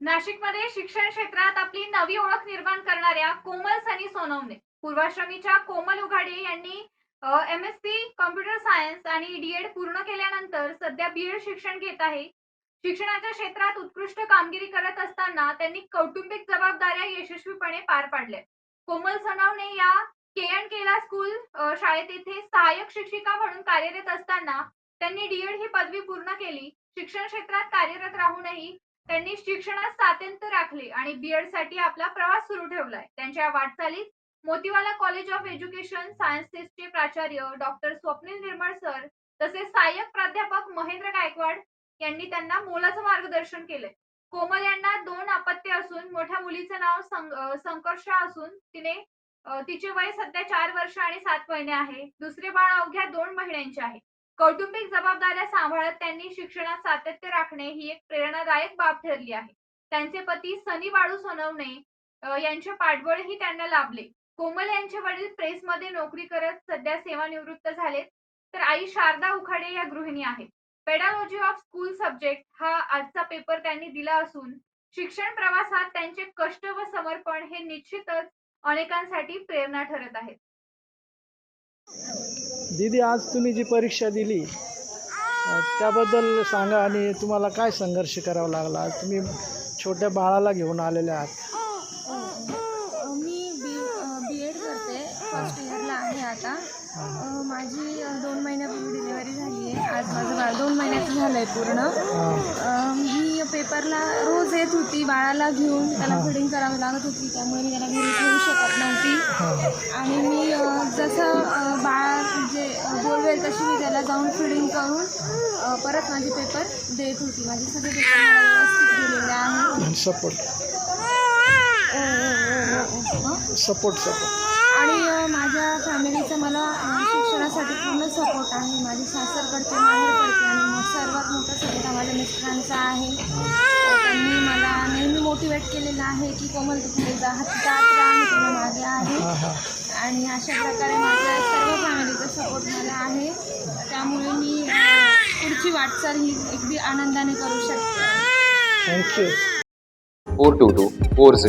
नाशिकमध्ये शिक्षण क्षेत्रात आपली नवी ओळख निर्माण करणाऱ्या कोमल सनी सोनवणे पूर्वाश्रमीच्या कोमल उघाडे यांनी M S C computer science आणि डीएड पूर्ण केल्यानंतर सध्या बीएड शिक्षण घेत आहे. शिक्षणाच्या क्षेत्रात उत्कृष्ट कामगिरी करत असताना त्यांनी कौटुंबिक जबाबदाऱ्या यशस्वीपणे पार पाडल्या. कोमल सोनवणे या के एन केला स्कूल शाळेत येथे सहाय्यक शिक्षिका म्हणून कार्यरत असताना त्यांनी डीएड ही पदवी पूर्ण केली. शिक्षण क्षेत्रात कार्यरत राहूनही त्यांनी शिक्षणात सातत्य राखले आणि बीएडसाठी आपला प्रवास सुरू ठेवलाय. त्यांच्या वाटचालीत मोतीवाला कॉलेज ऑफ एज्युकेशन सायन्सेसचे प्राचार्य डॉक्टर स्वप्नील निर्मळ सर तसेच सहाय्यक प्राध्यापक महेंद्र गायकवाड यांनी त्यांना मोलाचं मार्गदर्शन केलंय. कोमल यांना दोन अपत्य असून मोठ्या मुलीचं नाव सं- संकर्षा असून तिने तिचे वय सध्या चार वर्ष आणि सात महिने आहे. दुसरे बाळ अवघ्या दोन महिन्यांचे आहे. कौटुंबिक जबाबदाऱ्या सांभाळत त्यांनी शिक्षणात सातत्य राखणे ही एक प्रेरणादायक बाब ठरली आहे. त्यांचे पती सनी बाळू सोनवणे यांचे पाठबळही त्यांना लाभले. कोमल यांचे वडील प्रेसमध्ये नोकरी करत सध्या सेवानिवृत्त झालेत. तर आई शारदा उखाडे या गृहिणी आहेत. पेडालॉजी ऑफ स्कूल सब्जेक्ट हा आजचा पेपर त्यांनी दिला असून शिक्षण प्रवासात त्यांचे कष्ट व समर्पण हे निश्चितच अनेकांसाठी प्रेरणा ठरत आहेत. दीदी आज तुम्ही जी परीक्षा दिली त्याबद्दल सांगा आणि तुम्हाला काय संघर्ष करावा लागला? तुम्ही छोट्या बाळाला घेऊन आलेले आहात. अ, मी बी बी एड करते. फर्स्ट इयरला आहे आता. माझी दोन महिन्यापूर्वी आहे आज माझं बाळ दोन महिन्याचं झालं आहे पूर्ण हां अ, मी पेपरला रोज येत होती बाळाला घेऊन त्याला हां. फिडिंग करावी लागत होती त्यामुळे मी त्याला घरी ठेवू शकत नव्हती हां आणि मी अ, जसं अ, बाळ म्हणजे बोलवेल तशी मी त्याला जाऊन फिडिंग करून अ, परत माझे पेपर देत होती माझे सगळे पेपर मला व्यवस्थित गेलेले आहे सपोर्ट अ. सपोर्ट सपोर्ट आणि माझ्या फॅमिलीचा मला शिक्षणासाठी पूर्ण सपोर्ट आहे. माझे सासरकडचे माहेरकडचे आणि मग सर्वात मोठा सपोर्ट हा माझ्या मिस्टरांचा आहे. त्यांनी मला नेहमी मोटिवेट केलेलं आहे की कोमल तू पुढे जा. जात राहा तुला मागे आहे. आणि अशा प्रकारे माझ्या सर्व फॅमिलीचा सपोर्ट मला आहे. त्यामुळे मी पुढची वाटचाल ही अगदी आनंदाने करू शकते. Thank you two two four zero.